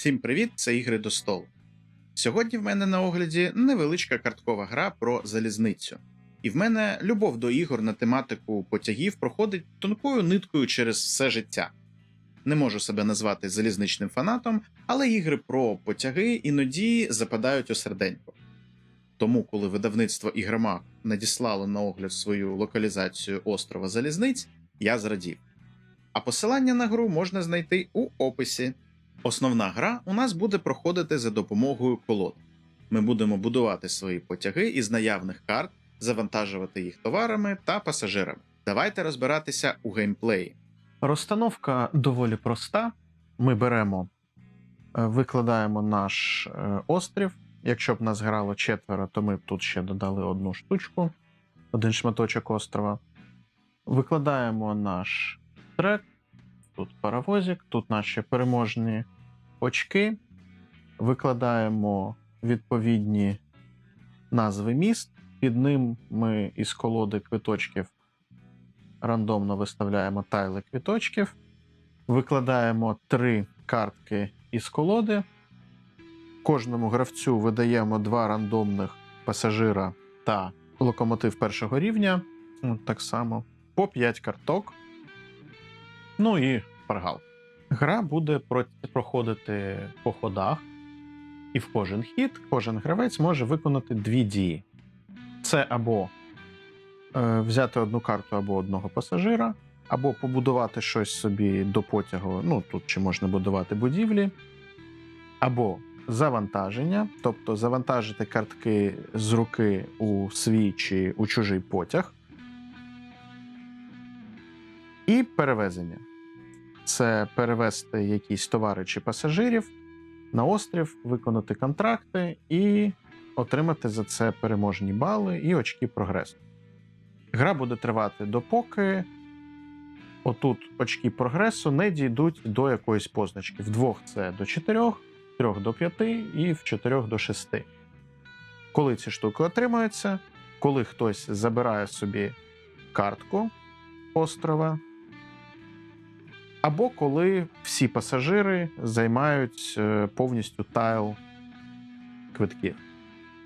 Всім привіт, це ігри до столу. Сьогодні в мене на огляді невеличка карткова гра про залізницю. І в мене любов до ігор на тематику потягів проходить тонкою ниткою через все життя. Не можу себе назвати залізничним фанатом, але ігри про потяги іноді западають у серденько. Тому, коли видавництво Ігромак надіслало на огляд свою локалізацію острова Залізниць, я зрадів. А посилання на гру можна знайти у описі. Основна гра у нас буде проходити за допомогою колод. Ми будемо будувати свої потяги із наявних карт, завантажувати їх товарами та пасажирами. Давайте розбиратися у геймплеї. Розстановка доволі проста. Ми беремо, е, викладаємо наш е, острів. Якщо б нас грало четверо, то ми б тут ще додали одну штучку, один шматочок острова. Викладаємо наш трек, тут паровозик, тут наші переможні очки. Викладаємо відповідні назви міст. Під ним ми із колоди квиточків рандомно виставляємо тайли квіточків, викладаємо три картки із колоди. Кожному гравцю видаємо два рандомних пасажира та локомотив першого рівня. От Так само по 5 карток. Ну і паргал. Гра буде проходити по ходах, і в кожен хід кожен гравець може виконати дві дії. Це або е, взяти одну карту або одного пасажира, або побудувати щось собі до потягу. Ну тут чи можна будувати будівлі, або завантаження, тобто завантажити картки з руки у свій чи у чужий потяг. І перевезення. Це перевезти якісь товари чи пасажирів на острів, виконати контракти і отримати за це переможні бали і очки прогресу. Гра буде тривати допоки отут очки прогресу не дійдуть до якоїсь позначки. Вдвох це до 4, в трьох до 5 і в 4 до 6. Коли ці штуки отримуються, коли хтось забирає собі картку острова, або коли всі пасажири займають е, повністю тайл квитків.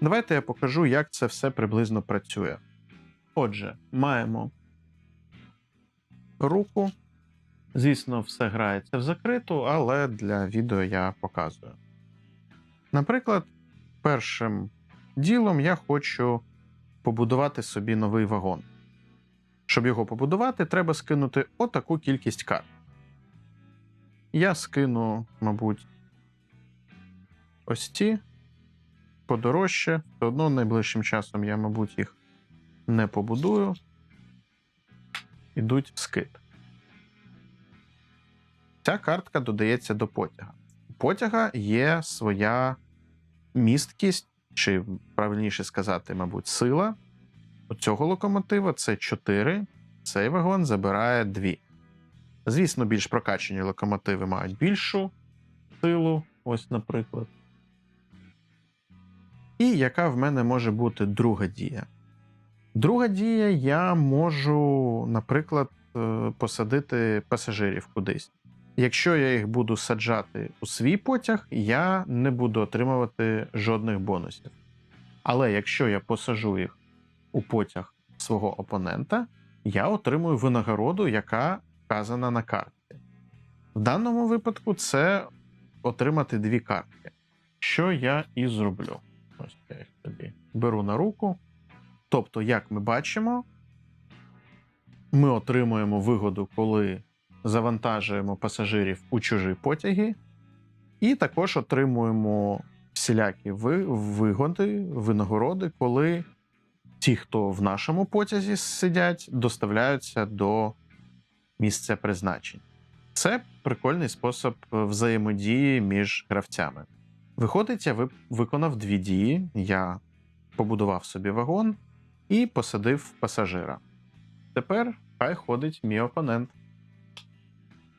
Давайте я покажу, як це все приблизно працює. Отже, маємо руку. Звісно, все грається в закриту, але для відео я показую. Наприклад, першим ділом я хочу побудувати собі новий вагон. Щоб його побудувати, треба скинути отаку кількість карт. Я скину, мабуть, ось ці подорожче. Все одно найближчим часом я, мабуть, їх не побудую. Ідуть в скид. Ця картка додається до потяга. У потяга є своя місткість, чи правильніше сказати, мабуть, сила. У цього локомотива це 4. Цей вагон забирає 2. Звісно, більш прокачані локомотиви мають більшу силу, ось, наприклад. І яка в мене може бути друга дія? Друга дія, я можу, наприклад, е, посадити пасажирів кудись. Якщо я їх буду саджати у свій потяг, я не буду отримувати жодних бонусів. Але якщо я посажу їх у потяг свого опонента, я отримую винагороду, яка вказана на карті. В даному випадку це отримати дві картки. Що я і зроблю. Ось я їх тобі беру на руку. Тобто, як ми бачимо, ми отримуємо вигоду, коли завантажуємо пасажирів у чужі потяги, і також отримуємо всілякі вигоди, винагороди, коли ті, хто в нашому потязі сидять, доставляються до місця призначення. Це прикольний спосіб взаємодії між гравцями. Виходить, я виконав дві дії. Я побудував собі вагон і посадив пасажира. Тепер хай ходить мій опонент.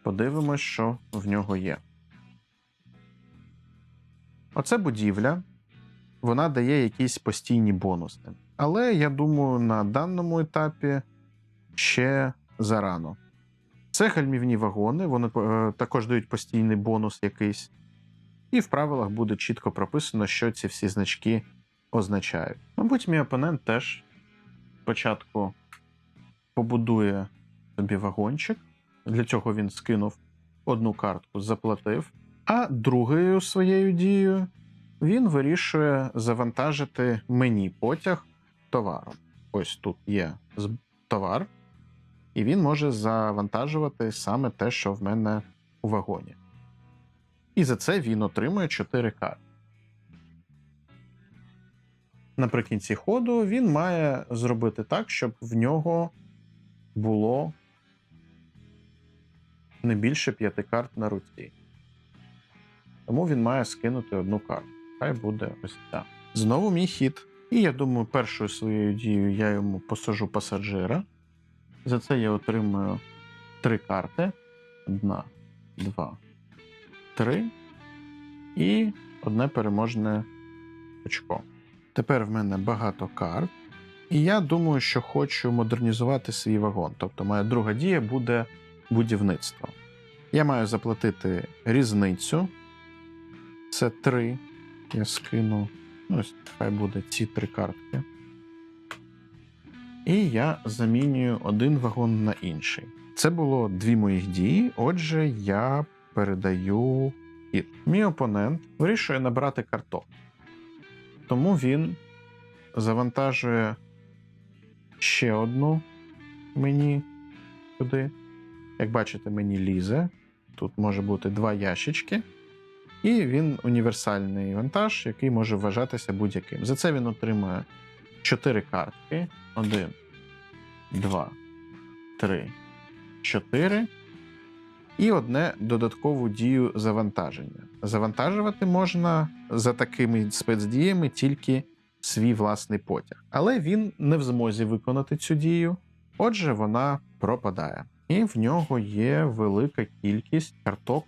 Подивимось, що в нього є. Оце будівля. Вона дає якісь постійні бонуси. Але я думаю, на даному етапі ще зарано. Це гальмівні вагони, вони е, також дають постійний бонус якийсь. і в правилах буде чітко прописано, що ці всі значки означають. Мабуть, мій опонент теж спочатку побудує собі вагончик. Для цього він скинув одну картку, заплатив, а другою своєю дією він вирішує завантажити мені потяг товаром. Ось тут є товар, і він може завантажувати саме те, що в мене у вагоні. І за це він отримує 4 карти. Наприкінці ходу він має зробити так, щоб в нього було не більше п'яти карт на руці. Тому він має скинути одну карту. Хай буде ось ця. Знову мій хід. І я думаю, першою своєю дією я йому посажу пасажира. За це я отримую три карти: одна, два, три. І одне переможне очко. Тепер в мене багато карт. І я думаю, що хочу модернізувати свій вагон. Тобто, моя друга дія буде будівництво. Я маю заплатити різницю. Це три. Я скину. Ну, ось хай буде ці три картки. І я замінюю один вагон на інший. Це було дві моїх дії. Отже, я передаю хід. Мій опонент вирішує набрати карток. Тому він завантажує ще одну мені сюди. Як бачите, мені лізе. Тут може бути два ящички. І він універсальний вантаж, який може вважатися будь-яким. За це він отримує 4 картки. 1, 2, 3, 4. І одне додаткову дію завантаження. Завантажувати можна за такими спецдіями тільки свій власний потяг. Але він не в змозі виконати цю дію, отже, вона пропадає. І в нього є велика кількість карток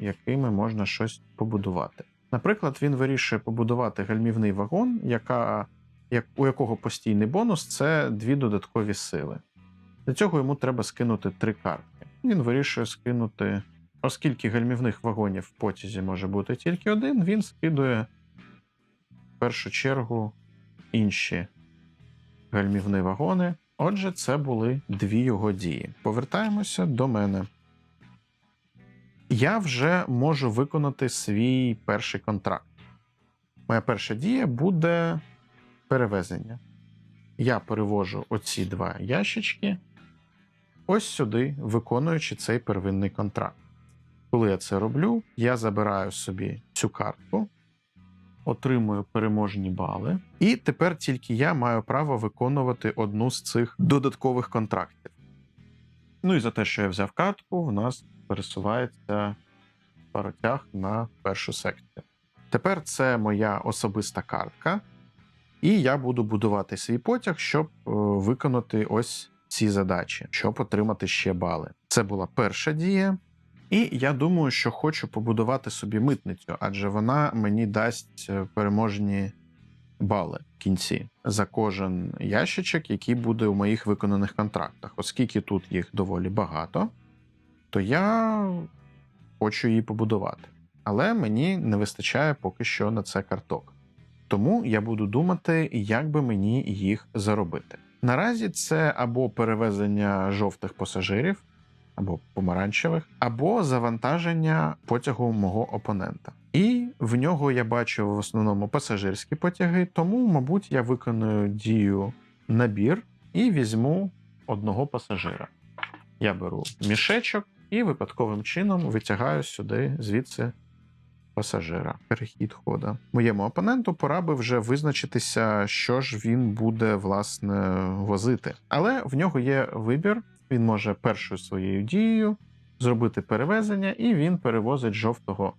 якими можна щось побудувати. Наприклад, він вирішує побудувати гальмівний вагон, яка, як, у якого постійний бонус це дві додаткові сили. Для цього йому треба скинути три картки. Він вирішує скинути, оскільки гальмівних вагонів в потязі може бути тільки один, він скидує в першу чергу інші гальмівні вагони. Отже, це були дві його дії. Повертаємося до мене я вже можу виконати свій перший контракт. Моя перша дія буде перевезення. Я перевожу оці два ящички ось сюди, виконуючи цей первинний контракт. Коли я це роблю, я забираю собі цю картку, отримую переможні бали, і тепер тільки я маю право виконувати одну з цих додаткових контрактів. Ну і за те, що я взяв картку, в нас пересувається паротяг на першу секцію. Тепер це моя особиста картка, і я буду будувати свій потяг, щоб е, виконати ось ці задачі, щоб отримати ще бали. Це була перша дія. І я думаю, що хочу побудувати собі митницю, адже вона мені дасть е, переможні бали в кінці за кожен ящичок, який буде у моїх виконаних контрактах. Оскільки тут їх доволі багато, то я хочу її побудувати. Але мені не вистачає поки що на це карток. Тому я буду думати, як би мені їх заробити. Наразі це або перевезення жовтих пасажирів, або помаранчевих, або завантаження потягу мого опонента. І в нього я бачу в основному пасажирські потяги, тому, мабуть, я виконую дію набір і візьму одного пасажира. Я беру мішечок і випадковим чином витягаю сюди звідси пасажира. Перехід хода. Моєму опоненту пора би вже визначитися, що ж він буде власне возити. Але в нього є вибір. Він може першою своєю дією зробити перевезення, і він перевозить жовтого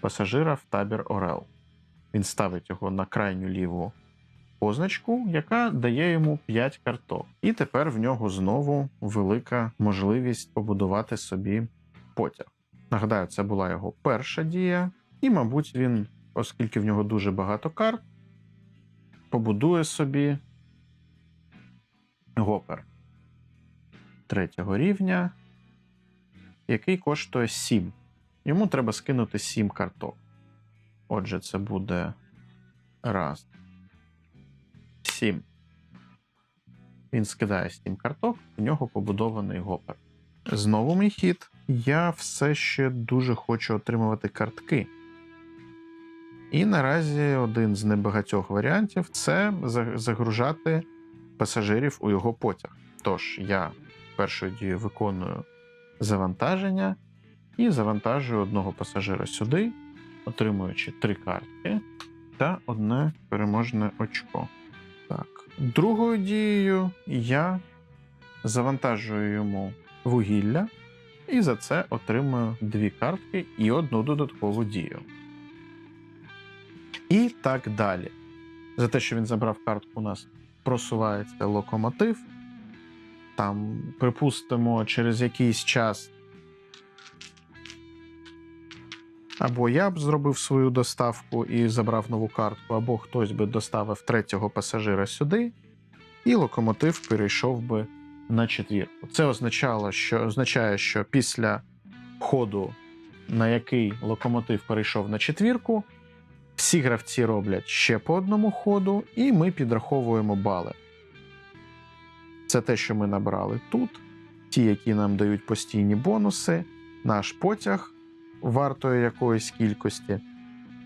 пасажира в табір Орел. Він ставить його на крайню ліву позначку, яка дає йому 5 карток. І тепер в нього знову велика можливість побудувати собі потяг. Нагадаю, це була його перша дія, і, мабуть, він, оскільки в нього дуже багато карт, побудує собі гопер третього рівня, який коштує 7. Йому треба скинути 7 карток. Отже, це буде раз. Сім. Він скидає сім карток, в нього побудований гопер. Знову мій хід. Я все ще дуже хочу отримувати картки. І наразі один з небагатьох варіантів це загружати пасажирів у його потяг. Тож я першою дією виконую завантаження і завантажую одного пасажира сюди, отримуючи три картки та одне переможне очко. Так. Другою дією я завантажую йому вугілля, і за це отримую дві картки і одну додаткову дію. І так далі. За те, що він забрав картку, у нас просувається локомотив. Там, припустимо, через якийсь час. Або я б зробив свою доставку і забрав нову картку, або хтось би доставив третього пасажира сюди, і локомотив перейшов би на четвірку. Це означало, що, означає, що після ходу, на який локомотив перейшов на четвірку, всі гравці роблять ще по одному ходу, і ми підраховуємо бали. Це те, що ми набрали тут. Ті, які нам дають постійні бонуси, наш потяг вартої якоїсь кількості,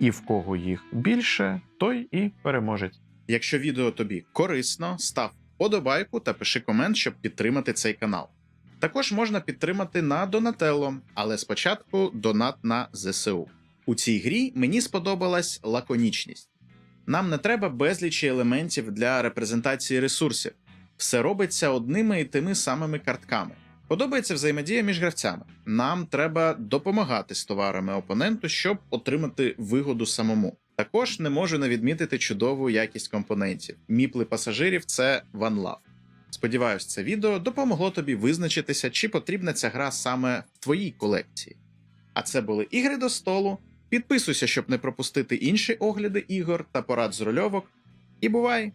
і в кого їх більше, той і переможець. Якщо відео тобі корисно, став подобайку та пиши комент, щоб підтримати цей канал. Також можна підтримати на Донателло, але спочатку донат на ЗСУ. У цій грі мені сподобалась лаконічність. Нам не треба безлічі елементів для репрезентації ресурсів. Все робиться одними і тими самими картками. Подобається взаємодія між гравцями. Нам треба допомагати з товарами опоненту, щоб отримати вигоду самому. Також не можу не відмітити чудову якість компонентів. Міпли пасажирів це One Love. Сподіваюсь, це відео допомогло тобі визначитися, чи потрібна ця гра саме в твоїй колекції. А це були ігри до столу. Підписуйся, щоб не пропустити інші огляди ігор та порад з рульовок. І бувай!